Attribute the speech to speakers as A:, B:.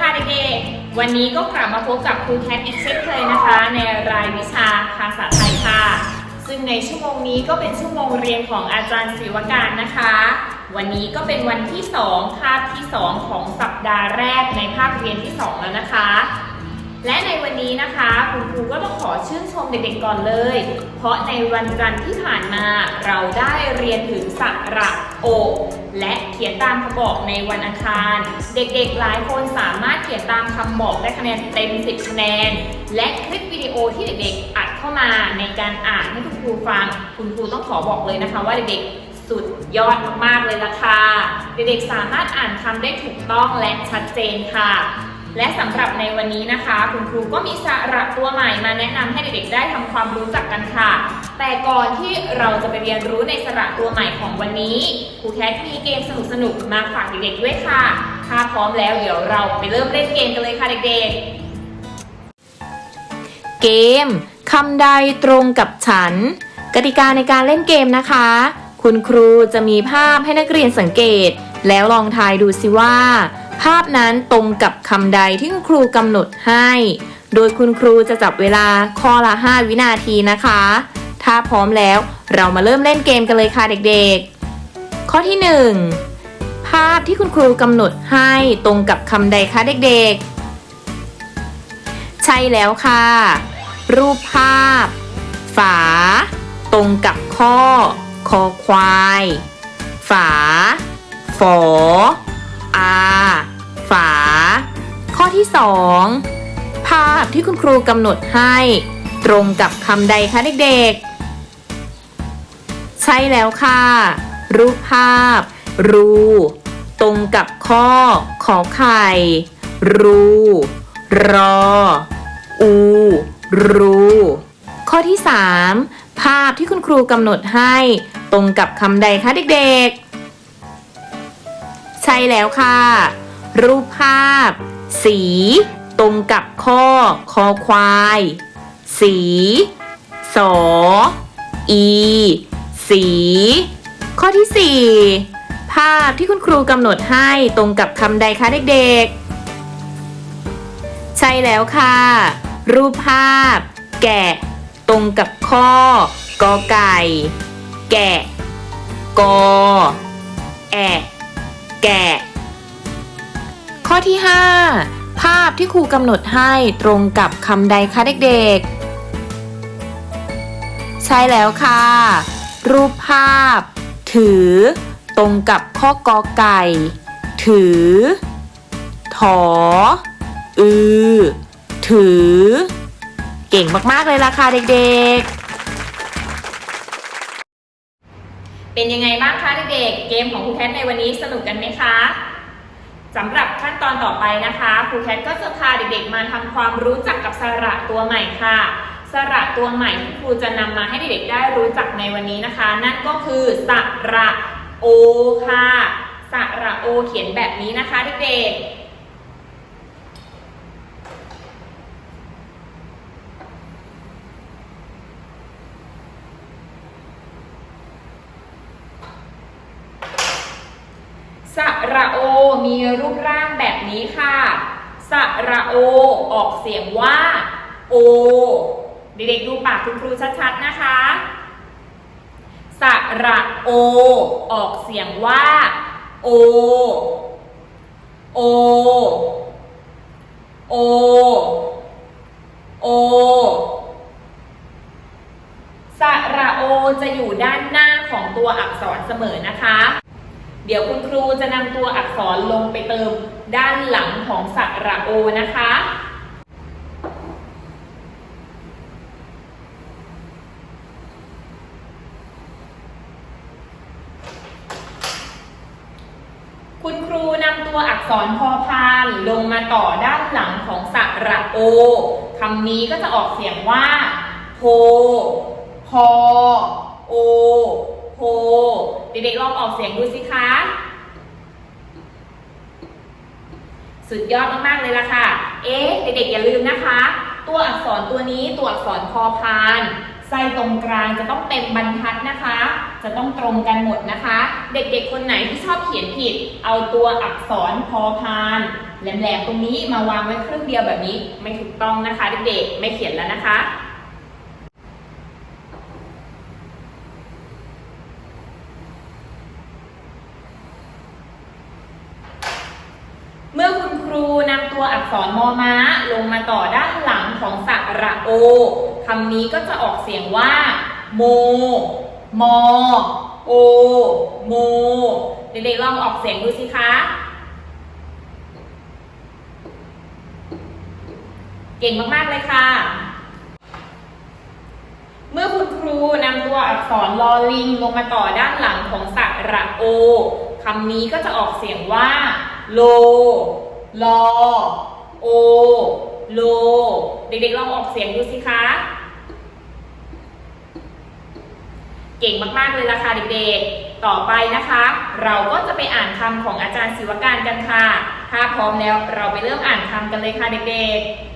A: ค่ะเด็กๆ วันนี้ก็กลับมาพบกับครูแคทอีกเช่นเคยนะคะ ในรายวิชาภาษาไทยค่ะ ซึ่งในชั่วโมงนี้ก็เป็นชั่วโมงเรียนของอาจารย์ศิวการนะคะ วันนี้ก็เป็นวันที่2คาบที่ 2 ของสัปดาห์แรกในภาคเรียนที่ 2 แล้วนะคะ และในวันนี้นะคะคุณครูก็ต้องขอชื่นชมเด็กๆก่อนเลย เพราะในวันจันทร์ที่ผ่านมาเราได้เรียนถึงสระโอ และเขียนตามคำบอกในวันอังคาร เด็กๆหลายคนสามารถเขียนตามคำบอกได้คะแนนเต็ม 10 คะแนน และคลิปวิดีโอที่เด็กๆอัดเข้ามาในการอ่านให้คุณครูฟัง คุณครูต้องขอบอกเลยนะคะว่าเด็กๆสุดยอดมากๆเลยล่ะค่ะ เด็กๆสามารถอ่านคำได้ถูกต้องและชัดเจนค่ะ และสำหรับในวันนี้นะคะ คุณครูก็มีสาระตัวใหม่มาแนะนำให้เด็กๆได้ทำความรู้จักกันค่ะ แต่ก่อนที่เราจะไปเรียนรู้ในสาระตัวใหม่ของวันนี้ครูแคทมีเกมสนุกๆมาฝากเด็กๆด้วยค่ะถ้าพร้อมแล้วเดี๋ยวเราไปเริ่มเล่นเกมกันเลยค่ะเด็กๆ
B: เกมคำใดตรงกับฉัน กติกาในการเล่นเกมนะคะ คุณครูจะมีภาพให้นักเรียนสังเกต แล้วลองทายดูสิว่า ภาพนั้นตรงกับคำใดที่คุณครูกำหนดให้ โดยคุณครูจะจับเวลาข้อละ 5 วินาทีนะคะ ถ้าพร้อมแล้วเรามาเริ่มเล่นเกมกันเลยค่ะเด็กๆ ข้อที่ 1 ภาพที่คุณครูกำหนดให้ตรงกับคำใดคะเด็กๆ ใช่แล้วค่ะ รูปภาพ ฝา ตรงกับข้อ คอควาย ฝา ฝออา ฝา ข้อที่ 2 ภาพที่คุณครูกำหนดให้ ตรงกับคำใดคะเด็กๆ ใช่แล้วค่ะ รูปภาพ รู ตรงกับข้อ ขอไข่ รู รอ อู รู ข้อที่ 3 ภาพที่คุณครูกำหนดให้ ตรงกับคำใดคะเด็กๆ ใช่แล้วค่ะ รูปภาพ สี ตรงกับข้อ คอควาย สี สอ อี สี ข้อที่ 4 ภาพที่คุณครูกำหนดให้ตรงกับคำใดคะเด็กๆ ใช่แล้วค่ะ รูปภาพ แกะ ตรงกับข้อ กอไก่ แกะ กอ แอะ แกะ ข้อที่ 5 ภาพที่ครูกำหนดให้ตรงกับคำใดคะเด็กๆ ใช่แล้วค่ะ รูปภาพ ถือ ตรงกับข้อกอไก่ ถือ ถอ อือ ถือ เก่งมากๆเลยล่ะค่ะเด็กๆ
A: เป็นยังไงบ้างคะเด็กๆ เกมของครูแคทในวันนี้สนุกกันไหมคะ สำหรับขั้นตอนต่อไปนะคะครูแคทก็จะพาเด็กๆมาทำความรู้จักกับสระตัวใหม่ค่ะ สระตัวใหม่ที่ครูจะนำมาให้เด็กๆได้รู้จักในวันนี้นะคะ นั่นก็คือสระโอค่ะ สระโอเขียนแบบนี้นะคะเด็กๆ สระโอ มีรูปร่างแบบนี้ค่ะ สระโอ ออกเสียงว่า โอ เด็กๆดูปากคุณครูชัดๆนะคะ สระโอ ออกเสียงว่า โอ โอ โอ โอ สระโอจะอยู่ด้านหน้าของตัวอักษรเสมอนะคะ เดี๋ยวคุณครูจะนำตัวอักษรลงไปเติมด้านหลังของสระโอนะคะ คุณครูนำตัวอักษรพอพานลงมาต่อด้านหลังของสระโอคำนี้ก็จะออกเสียงว่าโพพอโอ โพเด็กๆลองออกเสียงดูสิคะสุดยอดมากๆเลยล่ะค่ะ เอ๊ะ เด็กๆอย่าลืมนะคะ ตัวอักษรตัวนี้ตัวอักษรพอพานไส้ตรงกลางจะต้องเต็มบรรทัดนะคะ จะต้องตรงกันหมดนะคะ เด็กๆคนไหนที่ชอบเขียนผิด เอาตัวอักษรพอพานแหลมๆตรงนี้มาวางไว้ครึ่งเดียวแบบนี้ไม่ถูกต้องนะคะ เด็กๆไม่เขียนแล้วนะคะ เมื่อคุณครูนำตัว อักษรมอม้าลงมาต่อด้านหลังของสระโอคำนี้ก็จะออกเสียงว่า โม มอ โอ โม เด็กๆลองออกเสียงดูสิคะเก่งมาก ๆ เลยค่ะ เมื่อคุณครูนำตัวอักษรลอลิงลงมาต่อด้านหลังของสระโอคำนี้ก็จะออกเสียงว่า โล ลอ โอ โล เด็กๆลองออกเสียงดูสิคะ เก่งมากๆเลยล่ะค่ะเด็กๆ ต่อไปนะคะ เราก็จะไปอ่านคำของอาจารย์ศิวการกันค่ะ ถ้าพร้อมแล้วเราไปเริ่มอ่านคำกันเลยค่ะเด็กๆ